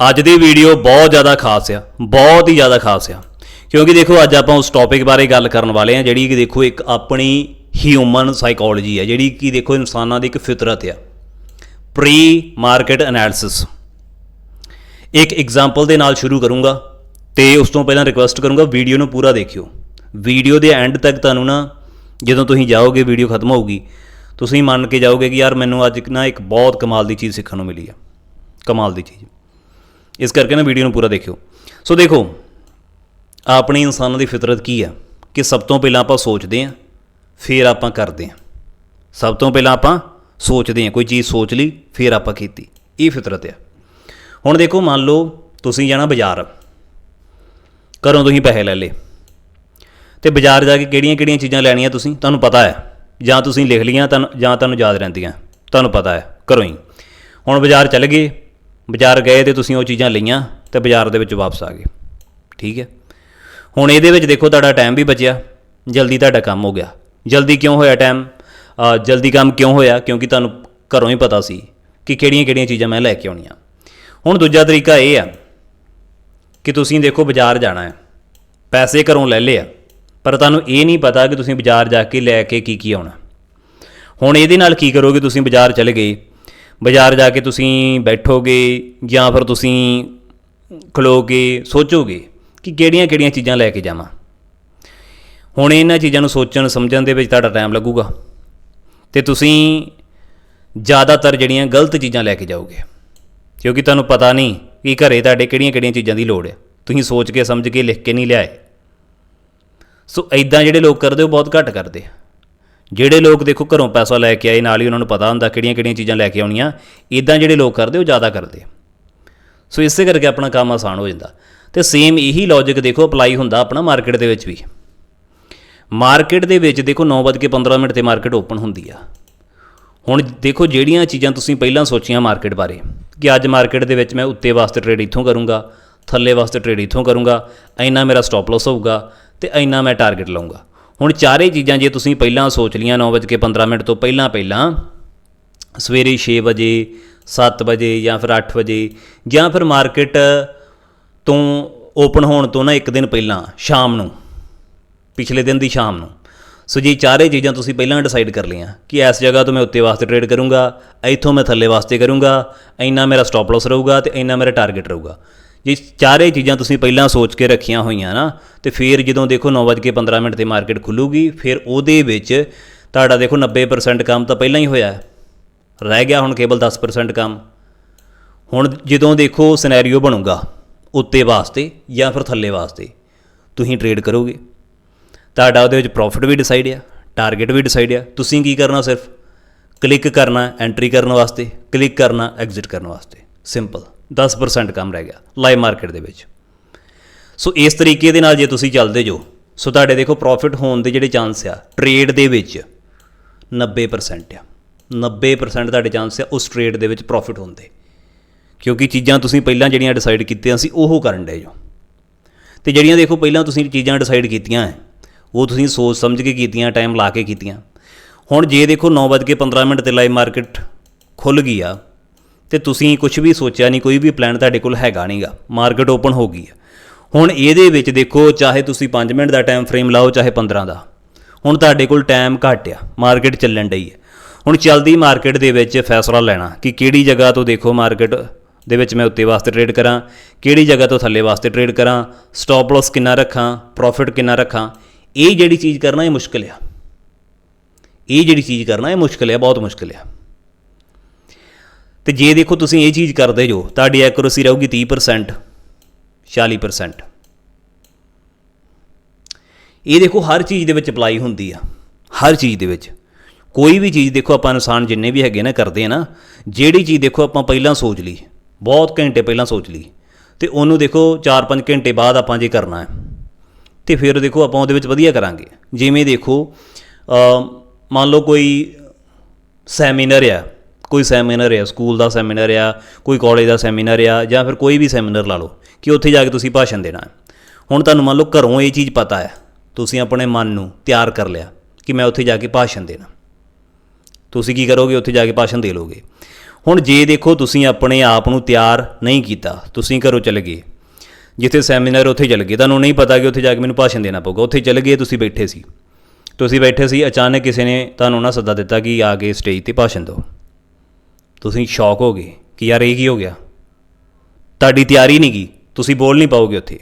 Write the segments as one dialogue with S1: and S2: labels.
S1: ਅੱਜ ਦੀ ਵੀਡੀਓ ਬਹੁਤ ਜ਼ਿਆਦਾ ਖਾਸ ਆ, ਬਹੁਤ ਹੀ ਜ਼ਿਆਦਾ ਖਾਸ ਆ। ਕਿਉਂਕਿ ਦੇਖੋ, ਅੱਜ ਆਪਾਂ ਉਸ ਟੌਪਿਕ ਬਾਰੇ ਗੱਲ ਕਰਨ ਵਾਲੇ ਆ, ਜਿਹੜੀ ਕਿ ਦੇਖੋ, ਇੱਕ ਆਪਣੀ ਹਿਊਮਨ ਸਾਈਕੋਲੋਜੀ ਆ, ਜਿਹੜੀ ਕਿ ਦੇਖੋ, ਇਨਸਾਨਾਂ ਦੀ ਇੱਕ ਫਿਤਰਤ ਆ। ਪ੍ਰੀ ਮਾਰਕੀਟ ਐਨਾਲਿਸਿਸ ਇੱਕ ਐਗਜ਼ਾਮਪਲ ਦੇ ਨਾਲ ਸ਼ੁਰੂ ਕਰੂੰਗਾ ਤੇ ਉਸ ਤੋਂ ਪਹਿਲਾਂ ਰਿਕੁਐਸਟ ਕਰੂੰਗਾ, ਵੀਡੀਓ ਨੂੰ ਪੂਰਾ ਦੇਖਿਓ। ਵੀਡੀਓ ਦੇ ਐਂਡ ਤੱਕ ਤੁਹਾਨੂੰ ਨਾ, ਜਦੋਂ ਤੁਸੀਂ ਜਾਓਗੇ, ਵੀਡੀਓ ਖਤਮ ਹੋਊਗੀ, ਤੁਸੀਂ ਮੰਨ ਕੇ ਜਾਓਗੇ ਕਿ ਯਾਰ, ਮੈਨੂੰ ਅੱਜ ਨਾ ਇੱਕ ਬਹੁਤ ਕਮਾਲ ਦੀ ਚੀਜ਼ ਸਿੱਖਣ ਨੂੰ ਮਿਲੀ ਆ। ਕਮਾਲ ਦੀ ਚੀਜ਼। ਇਸ ਕਰਕੇ ਨਾ ਵੀਡੀਓ ਨੂੰ ਪੂਰਾ ਦੇਖਿਓ। ਸੋ ਦੇਖੋ, ਆਪਣੀ ਇਨਸਾਨਾਂ ਦੀ ਫਿਤਰਤ ਕੀ ਆ? ਕਿ ਸਭ ਤੋਂ ਪਹਿਲਾਂ ਆਪਾਂ ਸੋਚਦੇ ਹਾਂ, ਫਿਰ ਆਪਾਂ ਕਰਦੇ ਹਾਂ। ਸਭ ਤੋਂ ਪਹਿਲਾਂ ਆਪਾਂ ਸੋਚਦੇ ਹਾਂ, ਕੋਈ ਚੀਜ਼ ਸੋਚ ਲਈ, ਫਿਰ ਆਪਾਂ ਕੀਤੀ। ਇਹ ਫਿਤਰਤ ਆ। ਹੁਣ ਦੇਖੋ, ਮੰਨ ਲਓ ਤੁਸੀਂ ਜਾਣਾ ਬਾਜ਼ਾਰ। ਘਰੋਂ ਤੁਸੀਂ ਪੈਸੇ ਲੈ ਲਏ। ਤੇ ਬਾਜ਼ਾਰ ਜਾ ਕੇ ਕਿਹੜੀਆਂ-ਕਿਹੜੀਆਂ ਚੀਜ਼ਾਂ ਲੈਣੀਆਂ ਤੁਸੀਂ? ਤੁਹਾਨੂੰ ਪਤਾ ਹੈ। ਜਾਂ ਤੁਸੀਂ ਲਿਖ ਲਈਆਂ ਤਾਂ ਜਾਂ ਤੁਹਾਨੂੰ ਯਾਦ ਰਹਿੰਦੀਆਂ। ਤੁਹਾਨੂੰ ਪਤਾ ਹੈ, ਘਰੋਂ ਹੀ। ਹੁਣ ਬਾਜ਼ਾਰ ਚੱਲ ਗਏ। ਬਾਜ਼ਾਰ ਗਏ ਤੇ ਤੁਸੀਂ ਉਹ ਚੀਜ਼ਾਂ ਲਈਆਂ ਤੇ ਬਾਜ਼ਾਰ ਦੇ ਵਿੱਚ ਵਾਪਸ ਆ ਗਏ। ਠੀਕ ਹੈ? ਹੁਣ ਇਹਦੇ ਵਿੱਚ ਦੇਖੋ ਤੁਹਾਡਾ ਟਾਈਮ ਵੀ ਬਚਿਆ। ਜਲਦੀ ਤੁਹਾਡਾ ਕੰਮ ਹੋ ਗਿਆ। ਜਲਦੀ ਕਿਉਂ ਹੋਇਆ ਟਾਈਮ ਜਲਦੀ ਕੰਮ ਕਿਉਂ ਹੋਇਆ? ਕਿਉਂਕਿ ਤੁਹਾਨੂੰ ਘਰੋਂ ਹੀ ਪਤਾ ਸੀ ਕਿ ਕਿਹੜੀਆਂ-ਕਿਹੜੀਆਂ ਚੀਜ਼ਾਂ ਮੈਂ ਲੈ ਕੇ ਆਉਣੀਆਂ। ਹੁਣ ਦੂਜਾ ਤਰੀਕਾ ਇਹ ਆ ਕਿ ਤੁਸੀਂ ਦੇਖੋ ਬਾਜ਼ਾਰ ਜਾਣਾ ਹੈ। ਪੈਸੇ ਘਰੋਂ ਲੈ ਲਏ ਆ, ਪਰ ਤੁਹਾਨੂੰ ਇਹ ਨਹੀਂ ਪਤਾ ਕਿ ਤੁਸੀਂ ਬਾਜ਼ਾਰ ਜਾ ਕੇ ਲੈ ਕੇ ਕੀ ਕੀ ਆਉਣਾ। ਹੁਣ ਇਹਦੇ ਨਾਲ ਕੀ ਕਰੋਗੇ? ਤੁਸੀਂ ਬਾਜ਼ਾਰ ਚਲੇ ਗਏ। ਬਾਜ਼ਾਰ ਜਾ ਕੇ ਤੁਸੀਂ ਬੈਠੋਗੇ ਜਾਂ ਫਿਰ ਤੁਸੀਂ ਖਲੋਗੇ, ਸੋਚੋਗੇ ਕਿ ਕਿਹੜੀਆਂ-ਕਿਹੜੀਆਂ ਚੀਜ਼ਾਂ ਲੈ ਕੇ ਜਾਵਾਂ। ਹੁਣ ਇਹਨਾਂ ਚੀਜ਼ਾਂ ਨੂੰ ਸੋਚਣ, ਸਮਝਣ ਦੇ ਵਿੱਚ ਤੁਹਾਡਾ ਟਾਈਮ ਲੱਗੂਗਾ ਤੇ ਤੁਸੀਂ ਜ਼ਿਆਦਾਤਰ ਜਿਹੜੀਆਂ ਗਲਤ ਚੀਜ਼ਾਂ ਲੈ ਕੇ ਜਾਓਗੇ। ਕਿਉਂਕਿ ਤੁਹਾਨੂੰ ਪਤਾ ਨਹੀਂ ਕਿ ਘਰੇ ਤੁਹਾਡੇ ਕਿਹੜੀਆਂ-ਕਿਹੜੀਆਂ ਚੀਜ਼ਾਂ ਦੀ ਲੋੜ ਹੈ। ਤੁਸੀਂ ਸੋਚ ਕੇ, ਸਮਝ ਕੇ, ਲਿਖ ਕੇ ਨਹੀਂ ਲਿਆਏ। ਸੋ ਐਦਾਂ ਜਿਹੜੇ ਲੋਕ ਕਰਦੇ, ਉਹ ਬਹੁਤ ਘੱਟ ਕਰਦੇ ਆ। ਜਿਹੜੇ ਲੋਕ ਦੇਖੋ ਘਰੋਂ ਪੈਸਾ ਲੈ ਕੇ ਆਏ, ਨਾਲ ਹੀ ਉਹਨਾਂ ਨੂੰ ਪਤਾ ਹੁੰਦਾ ਕਿਹੜੀਆਂ-ਕਿਹੜੀਆਂ ਚੀਜ਼ਾਂ ਲੈ ਕੇ ਆਉਣੀਆਂ ਇਦਾਂ ਜਿਹੜੇ ਲੋਕ ਕਰਦੇ, ਉਹ ਜ਼ਿਆਦਾ ਕਰਦੇ ਸੋ ਇਸੇ ਕਰਕੇ ਆਪਣਾ ਕੰਮ ਆਸਾਨ ਹੋ ਜਾਂਦਾ। ਤੇ ਸੇਮ ਇਹੀ ਲੌਜੀਕ ਦੇਖੋ ਅਪਲਾਈ ਹੁੰਦਾ ਆਪਣਾ ਮਾਰਕੀਟ ਦੇ ਵਿੱਚ ਵੀ। ਮਾਰਕੀਟ ਦੇ ਵਿੱਚ ਦੇਖੋ 9:15 ਮਿੰਟ ਤੇ ਮਾਰਕੀਟ ਓਪਨ ਹੁੰਦੀ ਆ। ਹੁਣ ਦੇਖੋ ਜਿਹੜੀਆਂ ਚੀਜ਼ਾਂ ਤੁਸੀਂ ਪਹਿਲਾਂ ਸੋਚੀਆਂ ਮਾਰਕੀਟ ਬਾਰੇ, ਕਿ ਅੱਜ ਮਾਰਕੀਟ ਦੇ ਵਿੱਚ ਮੈਂ ਉੱਤੇ ਵਾਸਤੇ ਟ੍ਰੇਡ ਇੱਥੋਂ ਕਰੂੰਗਾ, ਥੱਲੇ ਵਾਸਤੇ ਟ੍ਰੇਡ ਇੱਥੋਂ ਕਰੂੰਗਾ, ਇੰਨਾ ਮੇਰਾ ਸਟਾਪ ਲਾਸ ਹੋਊਗਾ, ਤੇ ਇੰਨਾ ਮੈਂ ਟਾਰਗੇਟ ਲਾਉਂਗਾ ਹੁਣ ਚਾਰੇ ਚੀਜ਼ਾਂ ਜੇ ਤੁਸੀਂ ਪਹਿਲਾਂ ਸੋਚ ਲੀਆਂ 9:15 ਮਿੰਟ ਤੋਂ ਪਹਿਲਾਂ ਪਹਿਲਾਂ, ਸਵੇਰੇ 6 ਵਜੇ 7 ਵਜੇ ਜਾਂ ਫਿਰ 8 ਵਜੇ ਜਾਂ ਫਿਰ ਮਾਰਕੀਟ ਤੋਂ ਓਪਨ ਹੋਣ ਤੋਂ ਨਾ ਇੱਕ ਦਿਨ ਪਹਿਲਾਂ, ਸ਼ਾਮ ਨੂੰ, ਪਿਛਲੇ ਦਿਨ ਦੀ ਸ਼ਾਮ ਨੂੰ। ਸੋ ਜੀ ਚਾਰੇ ਚੀਜ਼ਾਂ ਤੁਸੀਂ ਪਹਿਲਾਂ ਡਿਸਾਈਡ ਕਰ ਲਈਆਂ ਕਿ ਇਸ ਜਗ੍ਹਾ ਤੋਂ ਮੈਂ ਉੱਤੇ ਵਾਸਤੇ ਟ੍ਰੇਡ ਕਰੂੰਗਾ, ਇੱਥੋਂ ਮੈਂ ਥੱਲੇ ਵਾਸਤੇ ਕਰੂੰਗਾ, ਇੰਨਾ ਮੇਰਾ ਸਟਾਪ ਲਾਸ ਰਹੂਗਾ ਤੇ ਇੰਨਾ ਮੇਰਾ ਟਾਰਗੇਟ ਰਹੂਗਾ। ਜੇ ਚਾਰੇ ਚੀਜ਼ਾਂ ਤੁਸੀਂ ਪਹਿਲਾਂ ਸੋਚ ਕੇ ਰੱਖੀਆਂ ਹੋਈਆਂ ਨਾ, ਤੇ ਫਿਰ ਜਦੋਂ ਦੇਖੋ 9:15 ਮਿੰਟ ਤੇ ਮਾਰਕੀਟ ਖੁੱਲੂਗੀ, ਫਿਰ ਉਹਦੇ ਵਿੱਚ ਤੁਹਾਡਾ ਦੇਖੋ 90% ਕੰਮ ਤਾਂ ਪਹਿਲਾਂ ਹੀ ਹੋਇਆ। ਰਹਿ ਗਿਆ ਹੁਣ ਕੇਵਲ 10% ਕੰਮ। ਹੁਣ ਜਦੋਂ ਦੇਖੋ ਸਿਨੈਰੀਓ ਬਣੂਗਾ ਉੱਤੇ ਵਾਸਤੇ ਜਾਂ ਫਿਰ ਥੱਲੇ ਵਾਸਤੇ, ਤੁਸੀਂ ਟ੍ਰੇਡ ਕਰੋਗੇ। ਤੁਹਾਡਾ ਉਹਦੇ ਵਿੱਚ ਪ੍ਰੋਫਿਟ ਵੀ ਡਿਸਾਈਡ ਆ ਟਾਰਗੇਟ ਵੀ ਡਿਸਾਈਡ ਆ। ਤੁਸੀਂ ਕੀ ਕਰਨਾ ਸਿਰਫ? ਕਲਿੱਕ ਕਰਨਾ ਐਂਟਰੀ ਕਰਨ ਵਾਸਤੇ ਕਲਿੱਕ ਕਰਨਾ ਐਗਜ਼ਿਟ ਕਰਨ ਵਾਸਤੇ। ਸਿੰਪਲ 10% ਕੰਮ ਰਹਿ ਗਿਆ ਲਾਈਵ ਮਾਰਕੀਟ ਦੇ ਵਿੱਚ। ਸੋ ਇਸ ਤਰੀਕੇ ਦੇ ਨਾਲ ਜੇ ਤੁਸੀਂ ਚੱਲਦੇ ਜੋ, ਸੋ ਤੁਹਾਡੇ ਦੇਖੋ ਪ੍ਰੋਫਿਟ ਹੋਣ ਦੇ ਜਿਹੜੇ ਚਾਂਸ ਆ ਟ੍ਰੇਡ ਦੇ ਵਿੱਚ 90% ਆ। 90% ਤੁਹਾਡੇ ਚਾਂਸ ਆ ਉਸ ਟ੍ਰੇਡ ਦੇ ਵਿੱਚ ਪ੍ਰੋਫਿਟ ਹੋਣ ਦੇ। ਕਿਉਂਕਿ ਚੀਜ਼ਾਂ ਤੁਸੀਂ ਪਹਿਲਾਂ ਜਿਹੜੀਆਂ ਡਿਸਾਈਡ ਕੀਤੀਆਂ ਸੀ, ਉਹ ਕਰਨ ਡਏ ਜੋ। ਤੇ ਜਿਹੜੀਆਂ ਦੇਖੋ ਪਹਿਲਾਂ ਤੁਸੀਂ ਚੀਜ਼ਾਂ ਡਿਸਾਈਡ ਕੀਤੀਆਂ ਹੈ ਉਹ ਤੁਸੀਂ ਸੋਚ ਸਮਝ ਕੇ ਕੀਤੀਆਂ ਟਾਈਮ ਲਾ ਕੇ ਕੀਤੀਆਂ। ਹੁਣ ਜੇ ਦੇਖੋ 9:15 ਮਿੰਟ ਤੇ ਲਾਈਵ ਮਾਰਕੀਟ ਖੁੱਲ ਗਈ ਆ ਤੇ ਤੁਸੀਂ ਕੁਝ ਵੀ ਸੋਚਿਆ ਨਹੀਂ, ਕੋਈ ਵੀ ਪਲਾਨ ਤੁਹਾਡੇ ਕੋਲ ਹੈਗਾ ਨਹੀਂਗਾ। ਮਾਰਕੀਟ ਓਪਨ ਹੋ ਗਈ ਆ ਹੁਣ ਇਹਦੇ ਵਿੱਚ ਦੇਖੋ, ਚਾਹੇ ਤੁਸੀਂ 5 ਮਿੰਟ ਦਾ ਟਾਈਮ ਫਰੇਮ ਲਾਓ, ਚਾਹੇ 15 ਦਾ। ਹੁਣ ਤੁਹਾਡੇ ਕੋਲ ਟਾਈਮ ਘੱਟ ਆ ਮਾਰਕੀਟ ਚੱਲਣ ਡਈ ਹੈ। ਹੁਣ ਚੱਲਦੀ ਮਾਰਕੀਟ ਦੇ ਵਿੱਚ ਫੈਸਲਾ ਲੈਣਾ ਕਿ ਕਿਹੜੀ ਜਗ੍ਹਾ ਤੋਂ ਦੇਖੋ ਮਾਰਕੀਟ ਦੇ ਵਿੱਚ ਮੈਂ ਉੱਤੇ ਵਾਸਤੇ ਟ੍ਰੇਡ ਕਰਾਂ, ਕਿਹੜੀ ਜਗ੍ਹਾ ਤੋਂ ਥੱਲੇ ਵਾਸਤੇ ਟ੍ਰੇਡ ਕਰਾਂ ਸਟਾਪ ਲਾਸ ਕਿੰਨਾ ਰੱਖਾਂ ਪ੍ਰੋਫਿਟ ਕਿੰਨਾ ਰੱਖਾਂ, ਇਹ ਜਿਹੜੀ ਚੀਜ਼ ਕਰਨਾ ਇਹ ਮੁਸ਼ਕਲ ਆ। ਇਹ ਜਿਹੜੀ ਚੀਜ਼ ਕਰਨਾ ਇਹ ਮੁਸ਼ਕਲ ਆ, ਬਹੁਤ ਮੁਸ਼ਕਲ ਆ। ਤੇ ਜੇ ਦੇਖੋ ਤੁਸੀਂ ਇਹ ਚੀਜ਼ ਕਰਦੇ ਜੋ, ਤੁਹਾਡੀ ਐਕੂਰੇਸੀ ਰਹੂਗੀ 30% 40% ਇਹ ਦੇਖੋ ਹਰ ਚੀਜ਼ ਦੇ ਵਿੱਚ ਅਪਲਾਈ ਹੁੰਦੀ ਆ, ਹਰ ਚੀਜ਼ ਦੇ ਵਿੱਚ। ਕੋਈ ਵੀ ਚੀਜ਼ ਦੇਖੋ ਆਪਾਂ ਇਨਸਾਨ ਜਿੰਨੇ ਵੀ ਹੈਗੇ ਨਾ ਕਰਦੇ ਆ ਨਾ, ਜਿਹੜੀ ਚੀਜ਼ ਦੇਖੋ ਆਪਾਂ ਪਹਿਲਾਂ ਸੋਚ ਲਈ, ਬਹੁਤ ਘੰਟੇ ਪਹਿਲਾਂ ਸੋਚ ਲਈ, ਤੇ ਉਹਨੂੰ ਦੇਖੋ 4-5 ਘੰਟੇ ਬਾਅਦ ਆਪਾਂ ਜੇ ਕਰਨਾ ਹੈ, ਤੇ ਫਿਰ ਦੇਖੋ ਆਪਾਂ ਉਹਦੇ ਵਿੱਚ ਵਧੀਆ ਕਰਾਂਗੇ। ਜਿਵੇਂ ਦੇਖੋ ਮੰਨ ਲਓ ਕੋਈ ਸੈਮੀਨਾਰ ਆ ਕੋਈ ਸੈਮੀਨਾਰ ਆ ਸਕੂਲ ਦਾ ਸੈਮੀਨਾਰ ਆ ਕੋਈ ਕਾਲਜ ਦਾ ਸੈਮੀਨਾਰ ਆ ਜਾਂ ਫਿਰ ਕੋਈ ਵੀ ਸੈਮੀਨਾਰ ਲਾ ਲਓ ਕਿ ਉੱਥੇ ਜਾ ਕੇ ਤੁਸੀਂ ਭਾਸ਼ਣ ਦੇਣਾ ਹੈ। ਹੁਣ ਤੁਹਾਨੂੰ ਮੰਨ ਲਓ ਘਰੋਂ ਇਹ ਚੀਜ਼ ਪਤਾ ਹੈ, ਤੁਸੀਂ ਆਪਣੇ ਮਨ ਨੂੰ ਤਿਆਰ ਕਰ ਲਿਆ ਕਿ ਮੈਂ ਉੱਥੇ ਜਾ ਕੇ ਭਾਸ਼ਣ ਦੇਣਾ। ਤੁਸੀਂ ਕੀ ਕਰੋਗੇ? ਉੱਥੇ ਜਾ ਕੇ ਭਾਸ਼ਣ ਦੇ ਲੋਗੇ ਹੁਣ ਜੇ ਦੇਖੋ ਤੁਸੀਂ ਆਪਣੇ ਆਪ ਨੂੰ ਤਿਆਰ ਨਹੀਂ ਕੀਤਾ, ਤੁਸੀਂ ਘਰੋਂ ਚਲੇ ਗਏ। ਜਿੱਥੇ ਸੈਮੀਨਾਰ ਉੱਥੇ ਚਲੇ ਗਏ, ਤੁਹਾਨੂੰ ਨਹੀਂ ਪਤਾ ਕਿ ਉੱਥੇ ਜਾ ਕੇ ਮੈਨੂੰ ਭਾਸ਼ਣ ਦੇਣਾ ਪਊਗਾ। ਉੱਥੇ ਚਲੇ ਗਏ, ਤੁਸੀਂ ਬੈਠੇ ਸੀ। ਤੁਸੀਂ ਬੈਠੇ ਸੀ, ਅਚਾਨਕ ਕਿਸੇ ਨੇ ਤੁਹਾਨੂੰ ਨਾ ਸੱਦਾ ਦਿੱਤਾ ਕਿ ਆ ਕੇ ਸਟੇਜ ਤੇ ਭਾਸ਼ਣ ਦਿਓ। ਤੁਸੀਂ ਸ਼ੌਕ ਹੋ ਗਏ ਕਿ ਯਾਰ ਇਹ ਕੀ ਹੋ ਗਿਆ? ਤੁਹਾਡੀ ਤਿਆਰੀ ਨਹੀਂ ਗਈ ਤੁਸੀਂ ਬੋਲ ਨਹੀਂ ਪਾਓਗੇ ਉੱਥੇ।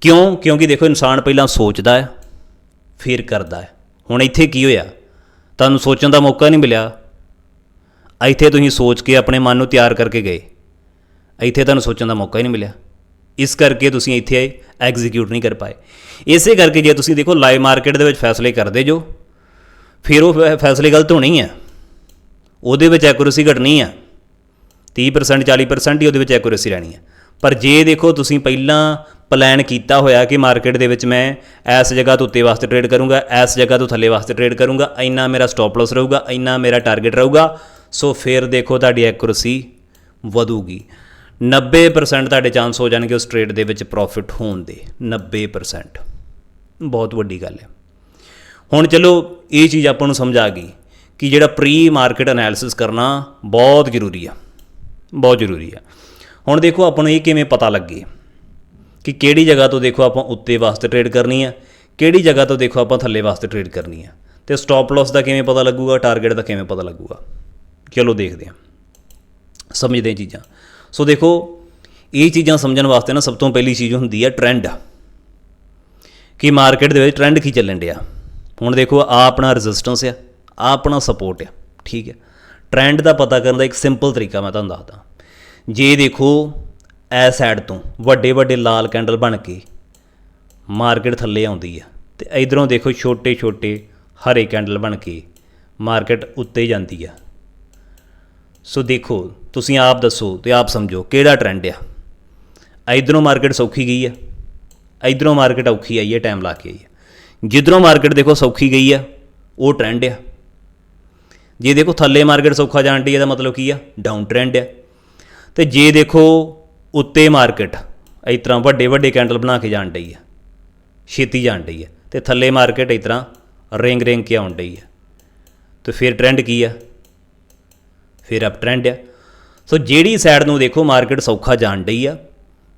S1: ਕਿਉਂ? ਕਿਉਂਕਿ ਦੇਖੋ, ਇਨਸਾਨ ਪਹਿਲਾਂ ਸੋਚਦਾ ਹੈ, ਫਿਰ ਕਰਦਾ ਹੈ। ਹੁਣ ਇੱਥੇ ਕੀ ਹੋਇਆ? ਤੁਹਾਨੂੰ ਸੋਚਣ ਦਾ ਮੌਕਾ ਨਹੀਂ ਮਿਲਿਆ। ਇੱਥੇ ਤੁਸੀਂ ਸੋਚ ਕੇ ਆਪਣੇ ਮਨ ਨੂੰ ਤਿਆਰ ਕਰਕੇ ਗਏ। ਇੱਥੇ ਤੁਹਾਨੂੰ ਸੋਚਣ ਦਾ ਮੌਕਾ ਹੀ ਨਹੀਂ ਮਿਲਿਆ। ਇਸ ਕਰਕੇ ਤੁਸੀਂ ਇੱਥੇ ਆਏ ਐਗਜ਼ੀਕਿਊਟ ਨਹੀਂ ਕਰ ਪਾਏ। ਇਸੇ ਕਰਕੇ ਜੇ ਤੁਸੀਂ ਦੇਖੋ ਲਾਈਵ ਮਾਰਕੀਟ ਦੇ ਵਿੱਚ ਫੈਸਲੇ ਕਰਦੇ ਜੋ, ਫਿਰ ਉਹ ਫੈ- ਫੈਸਲੇ ਗਲਤ ਹੋਣੇ ਹੀ ਆ। ਉਹਦੇ ਵਿੱਚ ਐਕੂਰੇਸੀ ਘਟਣੀ ਆ। 30% 40% ਹੀ ਉਹਦੇ ਵਿੱਚ ਐਕੂਰੇਸੀ ਰਹਿਣੀ ਹੈ ਪਰ ਜੇ ਦੇਖੋ ਤੁਸੀਂ ਪਹਿਲਾਂ ਪਲਾਨ ਕੀਤਾ ਹੋਇਆ ਕਿ ਮਾਰਕੀਟ ਦੇ ਵਿੱਚ ਮੈਂ ਇਸ ਜਗ੍ਹਾ ਤੋਂ ਉੱਤੇ ਵਾਸਤੇ ਟਰੇਡ ਕਰੂੰਗਾ, ਇਸ ਜਗ੍ਹਾ ਤੋਂ ਥੱਲੇ ਵਾਸਤੇ ਟਰੇਡ ਕਰੂੰਗਾ, ਇੰਨਾ ਮੇਰਾ ਸਟਾਪ ਲਾਸ ਰਹੂਗਾ, ਇੰਨਾ ਮੇਰਾ ਟਾਰਗੇਟ ਰਹੂਗਾ, ਸੋ ਫਿਰ ਦੇਖੋ ਤੁਹਾਡੀ ਐਕੂਰੇਸੀ ਵਧੂਗੀ। 90% ਤੁਹਾਡੇ ਚਾਂਸ ਹੋ ਜਾਣਗੇ ਉਸ ਟ੍ਰੇਡ ਦੇ ਵਿੱਚ ਪ੍ਰੋਫਿਟ ਹੋਣ ਦੇ 90% ਬਹੁਤ ਵੱਡੀ ਗੱਲ ਹੈ। ਹੁਣ ਚਲੋ, ਇਹ ਚੀਜ਼ ਆਪਾਂ ਨੂੰ ਸਮਝ ਆ ਗਈ। ਕਿ ਜਿਹੜਾ ਪ੍ਰੀ ਮਾਰਕੀਟ ਐਨਾਲਿਸਿਸ ਕਰਨਾ ਬਹੁਤ ਜ਼ਰੂਰੀ ਆ। ਬਹੁਤ ਜ਼ਰੂਰੀ ਆ। ਹੁਣ ਦੇਖੋ ਆਪਾਂ ਨੂੰ ਇਹ ਕਿਵੇਂ ਪਤਾ ਲੱਗੇ ਕਿ ਕਿਹੜੀ ਜਗ੍ਹਾ ਤੋਂ ਦੇਖੋ ਆਪਾਂ ਉੱਤੇ ਵਾਸਤੇ ਟ੍ਰੇਡ ਕਰਨੀ ਆ, ਕਿਹੜੀ ਜਗ੍ਹਾ ਤੋਂ ਦੇਖੋ ਆਪਾਂ ਥੱਲੇ ਵਾਸਤੇ ਟ੍ਰੇਡ ਕਰਨੀ ਆ। ਤੇ ਸਟਾਪ ਲਾਸ ਦਾ ਕਿਵੇਂ ਪਤਾ ਲੱਗੂਗਾ ਟਾਰਗੇਟ ਦਾ ਕਿਵੇਂ ਪਤਾ ਲੱਗੂਗਾ। ਚਲੋ ਦੇਖਦੇ ਹਾਂ। ਸਮਝਦੇ ਹਾਂ ਚੀਜ਼ਾਂ। ਸੋ ਦੇਖੋ, ਇਹ ਚੀਜ਼ਾਂ ਸਮਝਣ ਵਾਸਤੇ ਨਾ ਸਭ ਤੋਂ ਪਹਿਲੀ ਚੀਜ਼ ਹੁੰਦੀ ਹੈ ਟ੍ਰੈਂਡ ਕਿ ਮਾਰਕੀਟ ਦੇ ਵਿੱਚ ਟ੍ਰੈਂਡ ਕੀ ਚੱਲਣ ਡਿਆ? ਹੁਣ ਦੇਖੋ ਆ ਆਪਣਾ ਰੈਜ਼ਿਸਟੈਂਸ ਆ। ਆ ਆਪਣਾ ਸਪੋਰਟ ਆ, ਠੀਕ ਹੈ। ਟ੍ਰੈਂਡ ਦਾ ਪਤਾ ਕਰਨ ਦਾ ਇੱਕ ਸਿੰਪਲ ਤਰੀਕਾ ਮੈਂ ਤੁਹਾਨੂੰ ਦੱਸਦਾ। ਜੇ ਦੇਖੋ ਐ ਸਾਈਡ ਤੋਂ ਵੱਡੇ ਵੱਡੇ ਲਾਲ ਕੈਂਡਲ ਬਣ ਕੇ ਮਾਰਕੀਟ ਥੱਲੇ ਆਉਂਦੀ ਆ, ਤੇ ਇਧਰੋਂ ਦੇਖੋ ਛੋਟੇ ਛੋਟੇ ਹਰੇ ਕੈਂਡਲ ਬਣ ਕੇ ਮਾਰਕੀਟ ਉੱਤੇ ਜਾਂਦੀ ਆ। ਸੋ ਦੇਖੋ, ਤੁਸੀਂ ਆਪ ਦੱਸੋ ਤੇ ਆਪ ਸਮਝੋ ਕਿਹੜਾ ਟ੍ਰੈਂਡ ਆ। ਇਧਰੋਂ ਮਾਰਕੀਟ ਸੌਖੀ ਗਈ ਆ, ਇਧਰੋਂ ਮਾਰਕੀਟ ਔਖੀ ਆਈ ਹੈ ਟਾਈਮ ਲਾ ਕੇ ਆਈ ਹੈ ਜਿੱਧਰੋਂ ਮਾਰਕੀਟ ਦੇਖੋ ਸੌਖੀ ਗਈ ਆ, ਉਹ ਟ੍ਰੈਂਡ ਆ। ਜੇ ਦੇਖੋ ਥੱਲੇ ਮਾਰਕੀਟ ਸੌਖਾ ਜਾਣ ਡਈ, ਇਹਦਾ ਮਤਲਬ ਕੀ ਆ? ਡਾਊਨ ਟ੍ਰੈਂਡ ਆ। ਤੇ ਜੇ ਦੇਖੋ ਉੱਤੇ ਮਾਰਕੀਟ, ਇਸ ਤਰ੍ਹਾਂ ਵੱਡੇ ਵੱਡੇ ਕੈਂਡਲ ਬਣਾ ਕੇ ਜਾਣ ਡਈ ਆ, ਛੇਤੀ ਜਾਣ ਡਈ ਆ, ਤੇ ਥੱਲੇ ਮਾਰਕੀਟ ਇਸ ਤਰ੍ਹਾਂ ਰਿੰਗ ਰਿੰਗ ਕੇ ਆਉਣ ਡਈ ਆ। ਤੇ ਫਿਰ ਟ੍ਰੈਂਡ ਕੀ ਆ? ਫਿਰ ਅਪ ਟ੍ਰੈਂਡ ਆ। ਸੋ ਜਿਹੜੀ ਸਾਈਡ ਨੂੰ ਦੇਖੋ ਮਾਰਕੀਟ ਸੌਖਾ ਜਾਣ ਡਈ ਆ,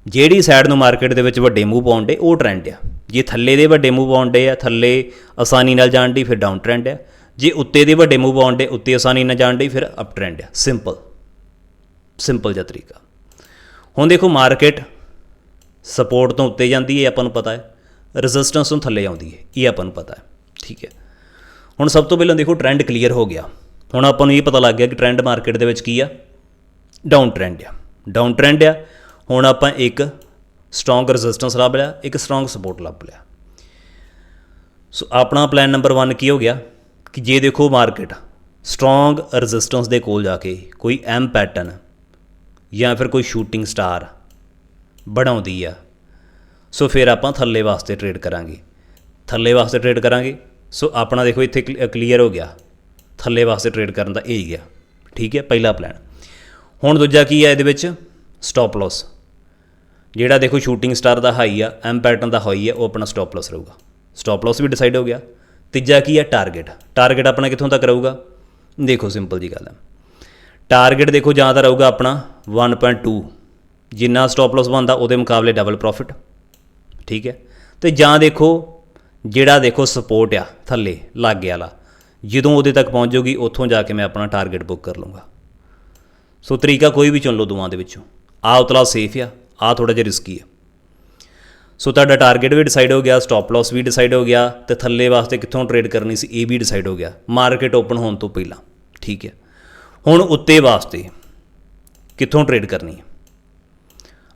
S1: ਜਿਹੜੀ ਸਾਈਡ ਨੂੰ ਮਾਰਕੀਟ ਦੇ ਵਿੱਚ ਵੱਡੇ ਮੂਵ ਪਾਉਣ ਡੇ ਉਹ ਟ੍ਰੈਂਡ ਆ। ਜੇ ਥੱਲੇ ਦੇ ਵੱਡੇ ਮੂਵ ਪਾਉਣ ਡੇ ਆ, ਥੱਲੇ ਆਸਾਨੀ ਨਾਲ ਜਾਣ ਡਈ, ਫਿਰ ਡਾਊਨ ਟ੍ਰੈਂਡ ਆ। ਜੇ ਉੱਤੇ ਦੇ ਵੱਡੇ ਮੂਵ ਆਉਣ ਡੇ ਉੱਤੇ ਆਸਾਨੀ ਨਾਲ ਜਾਣ ਡਈ, ਫਿਰ ਅਪ ਟ੍ਰੈਂਡ ਆ। ਸਿੰਪਲ ਸਿੰਪਲ ਜਿਹਾ ਤਰੀਕਾ। ਹੁਣ ਦੇਖੋ ਮਾਰਕੀਟ ਸਪੋਰਟ ਤੋਂ ਉੱਤੇ ਜਾਂਦੀ ਹੈ ਆਪਾਂ ਨੂੰ ਪਤਾ ਹੈ। ਰੈਜ਼ਿਸਟੈਂਸ ਤੋਂ ਥੱਲੇ ਆਉਂਦੀ ਹੈ, ਇਹ ਆਪਾਂ ਨੂੰ ਪਤਾ ਹੈ। ਠੀਕ ਹੈ। ਹੁਣ ਸਭ ਤੋਂ ਪਹਿਲਾਂ ਦੇਖੋ ਟ੍ਰੈਂਡ ਕਲੀਅਰ ਹੋ ਗਿਆ। ਹੁਣ ਆਪਾਂ ਨੂੰ ਇਹ ਪਤਾ ਲੱਗ ਗਿਆ ਕਿ ਟ੍ਰੈਂਡ ਮਾਰਕੀਟ ਦੇ ਵਿੱਚ ਕੀ ਆ। ਡਾਊਨ ਟ੍ਰੈਂਡ ਆ। ਡਾਊਨ ਟ੍ਰੈਂਡ ਆ। ਹੁਣ ਆਪਾਂ ਇੱਕ ਸਟਰੋਂਗ ਰੈਜ਼ਿਸਟੈਂਸ ਲੱਭ ਲਿਆ, ਇੱਕ ਸਟਰੋਂਗ ਸਪੋਰਟ ਲੱਭ ਲਿਆ। ਸੋ ਆਪਣਾ ਪਲਾਨ ਨੰਬਰ 1 ਕੀ ਹੋ ਗਿਆ? ਕਿ ਜੇ ਦੇਖੋ ਮਾਰਕੀਟ ਸਟਰੋਂਗ ਰੈਜ਼ਿਸਟੈਂਸ ਦੇ ਕੋਲ ਜਾ ਕੇ ਕੋਈ ਐਮ ਪੈਟਰਨ ਜਾਂ ਫਿਰ ਕੋਈ ਸ਼ੂਟਿੰਗ ਸਟਾਰ ਬਣਾਉਂਦੀ ਆ, ਸੋ ਫਿਰ ਆਪਾਂ ਥੱਲੇ ਵਾਸਤੇ ਟ੍ਰੇਡ ਕਰਾਂਗੇ। ਥੱਲੇ ਵਾਸਤੇ ਟ੍ਰੇਡ ਕਰਾਂਗੇ, ਸੋ ਆਪਣਾ ਦੇਖੋ ਇੱਥੇ ਕਲੀਅਰ ਹੋ ਗਿਆ। ਥੱਲੇ ਵਾਸਤੇ ਟ੍ਰੇਡ ਕਰਨ ਦਾ ਇਹ ਹੀ ਗਿਆ ਠੀਕ ਹੈ, ਪਹਿਲਾ ਪਲਾਨ ਹੁਣ ਦੂਜਾ ਕੀ ਹੈ ਇਹਦੇ ਵਿੱਚ? ਸਟਾਪ ਲਾਸ ਜਿਹੜਾ ਦੇਖੋ ਸ਼ੂਟਿੰਗ ਸਟਾਰ ਦਾ ਹਾਈ ਆ ਐਮ ਪੈਟਰਨ ਦਾ ਹਾਈ ਆ, ਉਹ ਆਪਣਾ ਸਟਾਪ ਲਾਸ ਰਹੂਗਾ। ਸਟਾਪ ਲਾਸ ਵੀ ਡਿਸਾਈਡ ਹੋ ਗਿਆ। ਤੀਜਾ ਕੀ ਹੈ? ਟਾਰਗੇਟ ਟਾਰਗੇਟ ਆਪਣਾ ਕਿੱਥੋਂ ਤੱਕ ਰਹੂਗਾ? ਦੇਖੋ ਸਿੰਪਲ ਜੀ ਗੱਲ ਹੈ। ਟਾਰਗੇਟ ਦੇਖੋ ਜਾਂ ਤਾਂ ਰਹੂਗਾ ਆਪਣਾ 1.2 ਜਿੰਨਾ ਸਟਾਪ ਲਾਸ ਬਣਦਾ, ਉਹਦੇ ਮੁਕਾਬਲੇ ਡਬਲ ਪ੍ਰੋਫਿਟ ਠੀਕ ਹੈ? ਤੇ ਜਾਂ ਦੇਖੋ, ਜਿਹੜਾ ਦੇਖੋ ਸਪੋਰਟ ਆ, ਥੱਲੇ, ਲਾਗੇ ਵਾਲਾ, ਜਦੋਂ ਉਹਦੇ ਤੱਕ ਪਹੁੰਚ ਜਾਊਗੀ, ਉੱਥੋਂ ਜਾ ਕੇ ਮੈਂ ਆਪਣਾ ਟਾਰਗੇਟ ਬੁੱਕ ਕਰ ਲੂੰਗਾ ਸੋ ਤਰੀਕਾ ਕੋਈ ਵੀ ਚੁਣ ਲਓ ਦੋਵਾਂ ਦੇ ਵਿੱਚੋਂ। ਆ ਉਤਲਾ ਸੇਫ ਆ ਆ ਥੋੜਾ ਜਿਹਾ ਰਿਸਕੀ ਆ। ਸੋ ਤੁਹਾਡਾ ਟਾਰਗੇਟ ਵੀ ਡਿਸਾਈਡ ਹੋ ਗਿਆ ਸਟਾਪ ਲਾਸ ਵੀ ਡਿਸਾਈਡ ਹੋ ਗਿਆ, ਤੇ ਥੱਲੇ ਵਾਸਤੇ ਕਿੱਥੋਂ ਟ੍ਰੇਡ ਕਰਨੀ ਸੀ, ਇਹ ਵੀ ਡਿਸਾਈਡ ਹੋ ਗਿਆ। ਮਾਰਕੀਟ ਓਪਨ ਹੋਣ ਤੋਂ ਪਹਿਲਾਂ, ਠੀਕ ਹੈ। ਹੁਣ ਉੱਤੇ ਵਾਸਤੇ ਕਿੱਥੋਂ ਟ੍ਰੇਡ ਕਰਨੀ ਹੈ?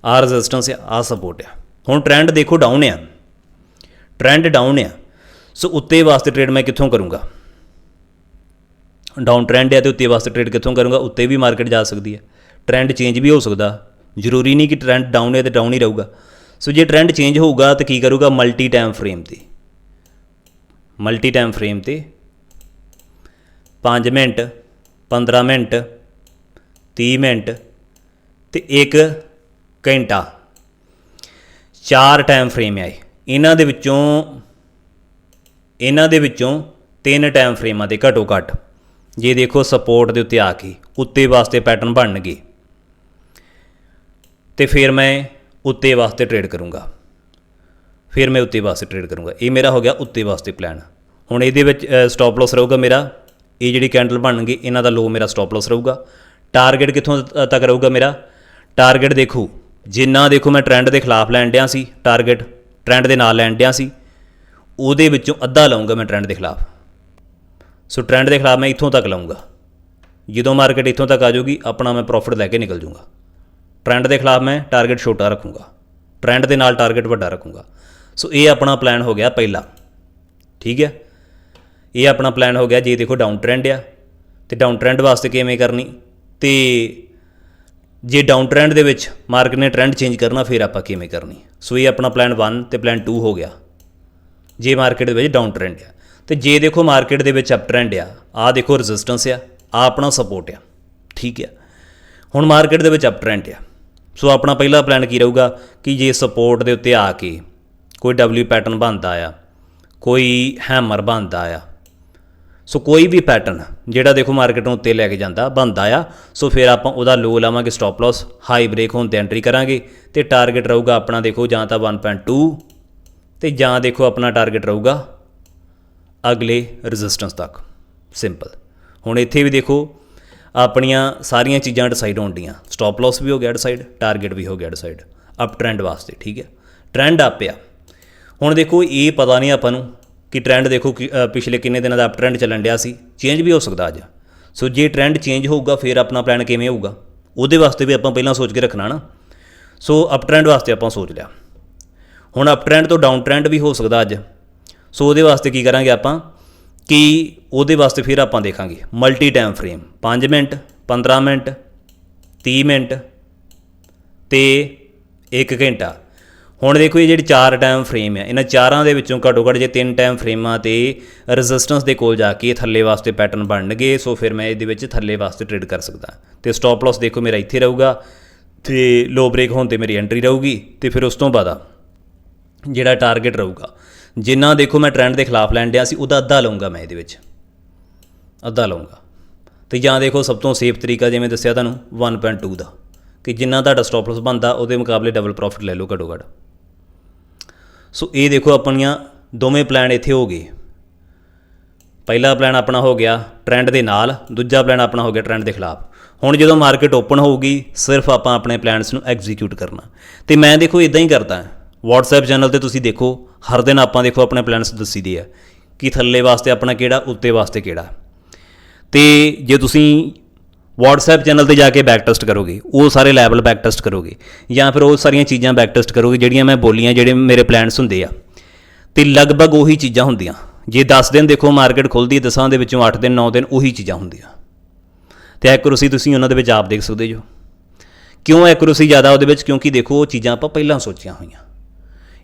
S1: ਆ ਰੈਜ਼ਿਸਟੈਂਸ ਆ ਆ ਸਪੋਰਟ ਆ। ਹੁਣ ਟ੍ਰੈਂਡ ਦੇਖੋ ਡਾਊਨ ਆ। ਟ੍ਰੈਂਡ ਡਾਊਨ ਆ। ਸੋ ਉੱਤੇ ਵਾਸਤੇ ਟ੍ਰੇਡ ਮੈਂ ਕਿੱਥੋਂ ਕਰੂੰਗਾ? ਡਾਊਨ ਟ੍ਰੈਂਡ ਹੈ ਤੇ ਉੱਤੇ ਵਾਸਤੇ ਟ੍ਰੇਡ ਕਿੱਥੋਂ ਕਰੂੰਗਾ? ਉੱਤੇ ਵੀ ਮਾਰਕੀਟ ਜਾ ਸਕਦੀ ਹੈ। ਟ੍ਰੈਂਡ ਚੇਂਜ ਵੀ ਹੋ ਸਕਦਾ। ਜ਼ਰੂਰੀ ਨਹੀਂ ਕਿ ਟ੍ਰੈਂਡ ਡਾਊਨ ਹੈ ਤੇ ਡਾਊਨ ਹੀ ਰਹੂਗਾ। ਸੋ ਜੇ ਟ੍ਰੈਂਡ ਚੇਂਜ ਹੋਊਗਾ ਤਾਂ ਕੀ ਕਰੂਗਾ? ਮਲਟੀ ਟਾਈਮ ਫਰੇਮ ਤੇ। ਮਲਟੀ ਟਾਈਮ ਫਰੇਮ ਤੇ। 5 ਮਿੰਟ 15 ਮਿੰਟ 30 ਮਿੰਟ ਤੇ 1 ਘੰਟਾ। ਚਾਰ ਟਾਈਮ ਫਰੇਮ ਆਏ ਇਹਨਾਂ ਦੇ ਵਿੱਚੋਂ, ਇਹਨਾਂ ਦੇ ਵਿੱਚੋਂ ਤਿੰਨ ਟਾਈਮ ਫਰੇਮਾਂ ਦੇ ਘੱਟੋ ਘੱਟ ਜੇ ਦੇਖੋ ਸਪੋਰਟ ਦੇ ਉੱਤੇ ਆ ਕੇ, ਉੱਤੇ ਵਾਸਤੇ ਪੈਟਰਨ ਬਣਨਗੇ। ਤੇ ਫਿਰ ਮੈਂ ਉੱਤੇ ਵਾਸਤੇ ਟ੍ਰੇਡ ਕਰੂੰਗਾ। ਫਿਰ ਮੈਂ ਉੱਤੇ ਵਾਸਤੇ ਟ੍ਰੇਡ ਕਰੂੰਗਾ। ਇਹ ਮੇਰਾ ਹੋ ਗਿਆ ਉੱਤੇ ਵਾਸਤੇ ਪਲਾਨ ਹੁਣ ਇਹਦੇ ਵਿੱਚ ਸਟਾਪ ਲਾਸ ਰਹੂਗਾ ਮੇਰਾ। ਇਹ ਜਿਹੜੀ ਕੈਂਡਲ ਬਣਨਗੇ, ਇਹਨਾਂ ਦਾ ਲੋ ਮੇਰਾ ਸਟਾਪ ਲਾਸ ਰਹੂਗਾ। ਟਾਰਗੇਟ ਕਿੱਥੋਂ ਤੱਕ ਰਹੂਗਾ ਮੇਰਾ? ਟਾਰਗੇਟ ਦੇਖੋ। ਜਿੰਨਾ ਦੇਖੋ, ਮੈਂ ਟ੍ਰੈਂਡ ਦੇ ਖਿਲਾਫ ਲੈਣ ਡਿਆ ਸੀ। ਟਾਰਗੇਟ ਟ੍ਰੈਂਡ ਦੇ ਨਾਲ ਲੈਣ ਡਿਆ ਸੀ। ਉਹਦੇ ਵਿੱਚੋਂ ਅੱਧਾ ਲਾਉਂਗਾ ਮੈਂ ਟ੍ਰੈਂਡ ਦੇ ਖਿਲਾਫ। ਸੋ ਟ੍ਰੈਂਡ ਦੇ ਖਿਲਾਫ ਮੈਂ ਇੱਥੋਂ ਤੱਕ ਲਾਉਂਗਾ ਜਦੋਂ ਮਾਰਕੀਟ ਇੱਥੋਂ ਤੱਕ ਆ ਜਾਊਗੀ, ਆਪਣਾ ਮੈਂ ਪ੍ਰੋਫਿਟ ਲੈ ਕੇ ਨਿਕਲ ਜਾਊਂਗਾ। ਟ੍ਰੈਂਡ ਦੇ ਖਿਲਾਫ ਮੈਂ ਟਾਰਗੇਟ ਛੋਟਾ ਰੱਖੂੰਗਾ। ਟ੍ਰੈਂਡ ਦੇ ਨਾਲ ਟਾਰਗੇਟ ਵੱਡਾ ਰੱਖੂੰਗਾ। ਸੋ ਇਹ ਆਪਣਾ ਪਲਾਨ ਹੋ ਗਿਆ ਪਹਿਲਾ। ਠੀਕ ਹੈ? ਇਹ ਆਪਣਾ ਪਲਾਨ ਹੋ ਗਿਆ ਜੇ ਦੇਖੋ ਡਾਊਨ ਟ੍ਰੈਂਡ ਆ। ਤੇ ਡਾਊਨ ਟ੍ਰੈਂਡ ਵਾਸਤੇ ਕਿਵੇਂ ਕਰਨੀ? ਤੇ ਜੇ ਡਾਊਨ ਟ੍ਰੈਂਡ ਦੇ ਵਿੱਚ ਮਾਰਕੀਟ ਨੇ ਟ੍ਰੈਂਡ ਚੇਂਜ ਕਰਨਾ, ਫਿਰ ਆਪਾਂ ਕਿਵੇਂ ਕਰਨੀ? ਸੋ ਇਹ ਆਪਣਾ ਪਲਾਨ 1 ਤੇ ਪਲਾਨ 2 ਹੋ ਗਿਆ। ਜੇ ਮਾਰਕੀਟ ਦੇ ਵਿੱਚ ਡਾਊਨ ਟ੍ਰੈਂਡ ਆ। ਤੇ ਜੇ ਦੇਖੋ ਮਾਰਕੀਟ ਦੇ ਵਿੱਚ ਅਪ ਟ੍ਰੈਂਡ ਆ ਆ ਦੇਖੋ ਰੈਜ਼ਿਸਟੈਂਸ ਆ ਆ ਆਪਣਾ ਸਪੋਰਟ ਆ। ਠੀਕ ਆ ਹੁਣ ਮਾਰਕੀਟ ਦੇ ਵਿੱਚ ਅਪ ਟ੍ਰੈਂਡ ਆ। ਸੋ ਆਪਣਾ ਪਹਿਲਾ ਪਲਾਨ ਕੀ ਰਹੂਗਾ? ਕਿ ਜੇ ਸਪੋਰਟ ਦੇ ਉੱਤੇ ਆ ਕੇ ਕੋਈ ਡਬਲਯੂ ਪੈਟਰਨ ਬਣਦਾ ਆ, ਕੋਈ ਹੈਮਰ ਬਣਦਾ ਆ, ਸੋ ਕੋਈ ਵੀ ਪੈਟਰਨ ਜਿਹੜਾ ਦੇਖੋ ਮਾਰਕੀਟ ਨੂੰ ਉੱਤੇ ਲੈ ਕੇ ਜਾਂਦਾ, ਬਣਦਾ ਆ, ਸੋ ਫਿਰ ਆਪਾਂ ਉਹਦਾ ਲੋ ਲਾਵਾਂਗੇ ਸਟਾਪ ਲਾਸ ਹਾਈ ਬ੍ਰੇਕ ਹੋਣ ਤੇ ਐਂਟਰੀ ਕਰਾਂਗੇ ਤੇ ਟਾਰਗੇਟ ਰਹੂਗਾ ਆਪਣਾ ਦੇਖੋ ਜਾਂ ਤਾਂ 1.2 ਤੇ ਜਾਂ ਦੇਖੋ ਆਪਣਾ ਟਾਰਗੇਟ ਰਹੂਗਾ ਅਗਲੇ ਰੈਜ਼ਿਸਟੈਂਸ ਤੱਕ। ਸਿੰਪਲ ਹੁਣ ਇੱਥੇ ਵੀ ਦੇਖੋ ਆਪਣੀਆਂ ਸਾਰੀਆਂ ਚੀਜ਼ਾਂ ਡਿਸਾਈਡ ਹੋਣਡੀਆਂ ਸਟਾਪ ਲਾਸ ਵੀ ਹੋ ਗਿਆ ਡਿਸਾਈਡ ਟਾਰਗੇਟ ਵੀ ਹੋ ਗਿਆ ਡਿਸਾਈਡ ਅਪ ਟ੍ਰੈਂਡ ਵਾਸਤੇ ਠੀਕ ਹੈ? ਟ੍ਰੈਂਡ ਅਪ ਆ ਹੁਣ ਦੇਖੋ ਇਹ ਪਤਾ ਨਹੀਂ ਆਪਾਂ ਨੂੰ ਕਿ ਟ੍ਰੈਂਡ ਦੇਖੋ ਕਿ, ਪਿਛਲੇ ਕਿੰਨੇ ਦਿਨਾਂ ਦਾ ਅਪ ਟ੍ਰੈਂਡ ਚੱਲਣ ਡਿਆ ਸੀ। ਚੇਂਜ ਵੀ ਹੋ ਸਕਦਾ ਅੱਜ। ਸੋ ਜੇ ਟ੍ਰੈਂਡ ਚੇਂਜ ਹੋਊਗਾ ਫਿਰ ਆਪਣਾ ਪਲਾਨ ਕਿਵੇਂ ਹੋਊਗਾ? ਉਹਦੇ ਵਾਸਤੇ ਵੀ ਆਪਾਂ ਪਹਿਲਾਂ ਸੋਚ ਕੇ ਰੱਖਣਾ ਨਾ। ਸੋ ਅਪ ਟ੍ਰੈਂਡ ਵਾਸਤੇ ਆਪਾਂ ਸੋਚ ਲਿਆ। ਹੁਣ ਅਪ ਟ੍ਰੈਂਡ ਤੋਂ ਡਾਊਨ ਟ੍ਰੈਂਡ ਵੀ ਹੋ ਸਕਦਾ ਅੱਜ। ਸੋ ਉਹਦੇ ਵਾਸਤੇ ਕੀ ਕਰਾਂਗੇ ਆਪਾਂ? ਕਿ ਉਹਦੇ ਵਾਸਤੇ ਫਿਰ ਆਪਾਂ ਦੇਖਾਂਗੇ। Multi time frame 5 minute 15 minute 30 minute ਤੇ 1 ਘੰਟਾ। ਹੁਣ ਦੇਖੋ ਇਹ ਜਿਹੜੀ ਚਾਰ ਟਾਈਮ ਫਰੇਮ ਆ, ਇਹਨਾਂ ਚਾਰਾਂ ਦੇ ਵਿੱਚੋਂ ਘੱਟੋ ਘੱਟ ਜੇ ਤਿੰਨ ਟਾਈਮ ਫਰੇਮਾਂ ਤੇ ਰੈਜ਼ਿਸਟੈਂਸ ਦੇ ਕੋਲ ਜਾ ਕੇ ਥੱਲੇ ਵਾਸਤੇ ਪੈਟਰਨ ਬਣਨਗੇ, ਸੋ ਫਿਰ ਮੈਂ ਇਹਦੇ ਵਿੱਚ ਥੱਲੇ ਵਾਸਤੇ ਟ੍ਰੇਡ ਕਰ ਸਕਦਾ। ਤੇ ਸਟਾਪ ਲਾਸ ਦੇਖੋ ਮੇਰਾ ਇੱਥੇ ਰਹੂਗਾ, ਤੇ ਲੋ ਬ੍ਰੇਕ ਹੋਣ ਤੇ ਮੇਰੀ ਐਂਟਰੀ ਰਹੂਗੀ, ਤੇ ਫਿਰ ਉਸ ਤੋਂ ਬਾਅਦ ਜਿਹੜਾ ਟਾਰਗੇਟ ਰਹੂਗਾ। ਜਿੰਨਾ ਦੇਖੋ ਮੈਂ ਟ੍ਰੈਂਡ ਦੇ ਖਿਲਾਫ ਲੈਣ ਡਿਆ ਸੀ, ਉਹਦਾ ਅੱਧਾ ਲਵਾਂਗਾ ਮੈਂ ਇਹਦੇ ਵਿੱਚ। ਅੱਧਾ ਲਵਾਂਗਾ ਤੇ ਜਾਂ ਦੇਖੋ ਸਭ ਤੋਂ ਸੇਫ ਤਰੀਕਾ ਜਿਵੇਂ ਦੱਸਿਆ ਤੁਹਾਨੂੰ 1.2 ਦਾ। ਕਿ ਜਿੰਨਾ ਤੁਹਾਡਾ ਸਟਾਪ ਲਾਸ ਬਣਦਾ, ਉਹਦੇ ਮੁਕਾਬਲੇ ਡਬਲ ਪ੍ਰੋਫਿਟ ਲੈ ਲਓ ਘੱਟੋ ਘੱਟ। ਸੋ ਇਹ ਦੇਖੋ ਆਪਣੀਆਂ ਦੋਵੇਂ ਪਲਾਨ ਇੱਥੇ ਹੋ ਗਏ। ਪਹਿਲਾ ਪਲਾਨ ਆਪਣਾ ਹੋ ਗਿਆ ਟ੍ਰੈਂਡ ਦੇ ਨਾਲ, ਦੂਜਾ ਪਲਾਨ ਆਪਣਾ ਹੋ ਗਿਆ ਟ੍ਰੈਂਡ ਦੇ ਖਿਲਾਫ। ਹੁਣ ਜਦੋਂ ਮਾਰਕੀਟ ਓਪਨ ਹੋਊਗੀ, ਸਿਰਫ ਆਪਾਂ ਆਪਣੇ ਪਲਾਨਸ ਨੂੰ ਐਗਜ਼ੀਕਿਊਟ ਕਰਨਾ। ਤੇ ਮੈਂ ਦੇਖੋ ਇਦਾਂ ਹੀ ਕਰਦਾ। WhatsApp ਚੈਨਲ ਤੇ ਤੁਸੀਂ ਦੇਖੋ, ਹਰ ਦਿਨ ਆਪਾਂ ਦੇਖੋ ਆਪਣੇ ਪਲੈਨਸ ਦੱਸੀ ਦੇ ਆ ਕਿ ਥੱਲੇ ਵਾਸਤੇ ਆਪਣਾ ਕਿਹੜਾ, ਉੱਤੇ ਵਾਸਤੇ ਕਿਹੜਾ। ਤੇ ਜੇ ਤੁਸੀਂ WhatsApp ਚੈਨਲ ਤੇ ਜਾ ਕੇ ਬੈਕ ਟੈਸਟ ਕਰੋਗੇ, ਉਹ ਸਾਰੇ ਲੈਵਲ ਬੈਕ ਟੈਸਟ ਕਰੋਗੇ, ਜਾਂ ਫਿਰ ਉਹ ਸਾਰੀਆਂ ਚੀਜ਼ਾਂ ਬੈਕ ਟੈਸਟ ਕਰੋਗੇ, ਜਿਹੜੀਆਂ ਮੈਂ ਬੋਲੀਆਂ, ਜਿਹੜੇ ਮੇਰੇ ਪਲੈਨਸ ਹੁੰਦੇ ਆ। ਤੇ ਲਗਭਗ ਉਹੀ ਚੀਜ਼ਾਂ ਹੁੰਦੀਆਂ। ਜੇ 10 ਦਿਨ ਦੇਖੋ ਮਾਰਕੀਟ ਖੁੱਲਦੀ 10 ਦੇ ਵਿੱਚੋਂ 8 ਦਿਨ 9 ਦਿਨ ਉਹੀ ਚੀਜ਼ਾਂ ਹੁੰਦੀਆਂ। ਤੇ ਐਕੂਰੇਸੀ ਤੁਸੀਂ ਉਹਨਾਂ ਦੇ ਵਿੱਚ ਆਪ ਦੇਖ ਸਕਦੇ ਜੋ ਕਿਉਂ ਐਕੂਰੇਸੀ ਜ਼ਿਆਦਾ ਉਹਦੇ ਵਿੱਚ? ਕਿਉਂਕਿ ਦੇਖੋ ਉਹ ਚੀਜ਼ਾਂ ਆਪਾਂ ਪਹਿਲਾਂ ਸੋਚੀਆਂ ਹੋਈਆਂ।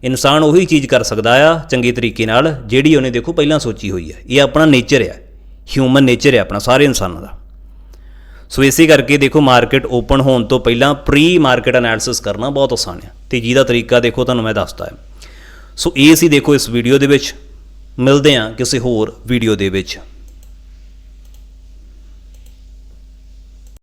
S1: ਇਨਸਾਨ ਉਹੀ ਚੀਜ਼ ਕਰ ਸਕਦਾ ਆ ਚੰਗੇ ਤਰੀਕੇ ਨਾਲ, ਜਿਹੜੀ ਉਹਨੇ ਦੇਖੋ ਪਹਿਲਾਂ ਸੋਚੀ ਹੋਈ ਹੈ। ਇਹ ਆਪਣਾ ਨੇਚਰ ਹੈ ਹਿਊਮਨ ਨੇਚਰ ਹੈ ਆਪਣਾ, ਸਾਰੇ ਇਨਸਾਨਾਂ ਦਾ। ਸੋ ਇਸੇ ਕਰਕੇ ਦੇਖੋ ਮਾਰਕੀਟ ਓਪਨ ਹੋਣ ਤੋਂ ਪਹਿਲਾਂ ਪ੍ਰੀ ਮਾਰਕੀਟ ਐਨਾਲਿਸਿਸ ਕਰਨਾ ਬਹੁਤ ਆਸਾਨ ਹੈ ਤੇ ਜਿਹਦਾ ਤਰੀਕਾ ਦੇਖੋ ਤੁਹਾਨੂੰ ਮੈਂ ਦੱਸਦਾ ਹੈ ਸੋ ਇਹ ਸੀ ਦੇਖੋ ਇਸ ਵੀਡੀਓ ਦੇ ਵਿੱਚ। ਮਿਲਦੇ ਹਾਂ ਕਿਸੇ ਹੋਰ ਵੀਡੀਓ ਦੇ ਵਿੱਚ।